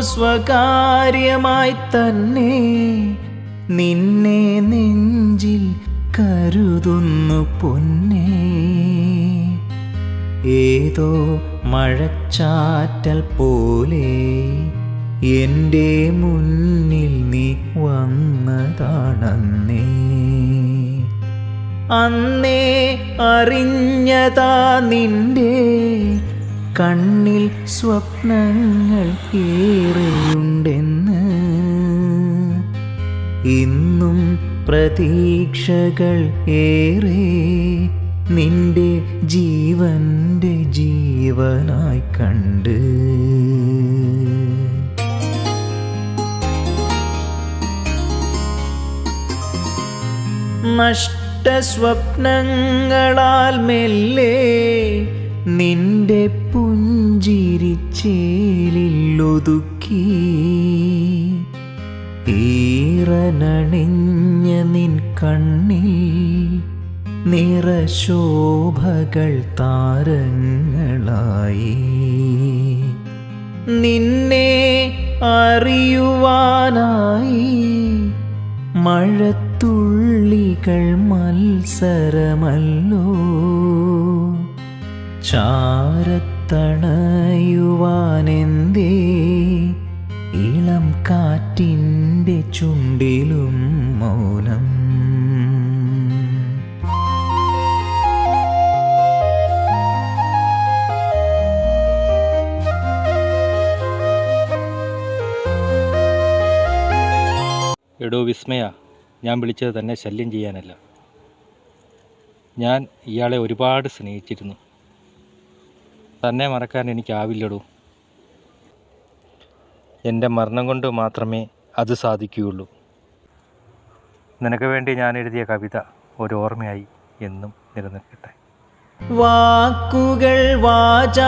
സ്വകാര്യമായി തന്നെ നിന്നെ നെഞ്ചിൽ കരുതുന്നു പൊന്നെ. ഏതോ മഴച്ചാറ്റൽ പോലെ എന്റെ മുന്നിൽ നീ വന്നതാണന്നേ. അന്നേ അറിഞ്ഞതാ നിന്റെ കണ്ണിൽ സ്വപ്നങ്ങൾ ഏറെയുണ്ടെന്ന്. ഇന്നും പ്രതീക്ഷകൾ ഏറെ നിന്റെ ജീവന്റെ ജീവനായി കണ്ട്. നഷ്ടസ്വപ്നങ്ങളാൽ മെല്ലെ നിന്റെ പുഞ്ചിരിച്ചേലില്ലൊതുക്കി ഈറനണിഞ്ഞ നിൻ കണ്ണിൽ നിറശോഭകൾ താരങ്ങളായി. നിന്നെ അറിയുവാനായി മഴത്തുള്ളികൾ മത്സരമല്ലോ. ചാരത്തണയുവാനെന്തേ? ഇളം കാറ്റിന്റെ ചുണ്ടിലും മൗനം. എടോ വിസ്മയ ഞാൻ വിളിച്ചത് തന്നെ ശല്യം ചെയ്യാനല്ല. ഞാൻ ഇയാളെ ഒരുപാട് സ്നേഹിച്ചിരുന്നു. തന്നെ മറക്കാൻ എനിക്കാവില്ലടോ. എന്റെ മരണം കൊണ്ട് മാത്രമേ അത് സാധിക്കുകയുള്ളൂ. നിനക്ക് വേണ്ടി ഞാൻ എഴുതിയ കവിത ഒരു ഓർമ്മയായി എന്നും നിലനിൽക്കട്ടെ. വാക്കുകൾ വാചാലമല്ലോ.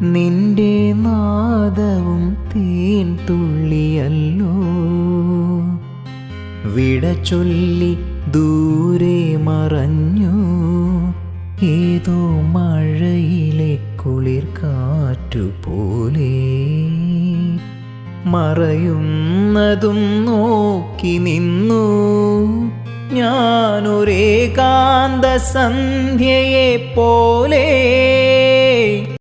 നിന്റെ നാദവും തീൻ തുള്ളിയല്ലോ. വിട ചൊല്ലി ദൂരെ മറഞ്ഞു. ഏതോ മഴയിലെ കുളിർ കാറ്റുപോലെ മറയുന്നതും നോക്കി നിന്നു. ഞാനൊരേകാന്ത സന്ധ്യയെ പോലെ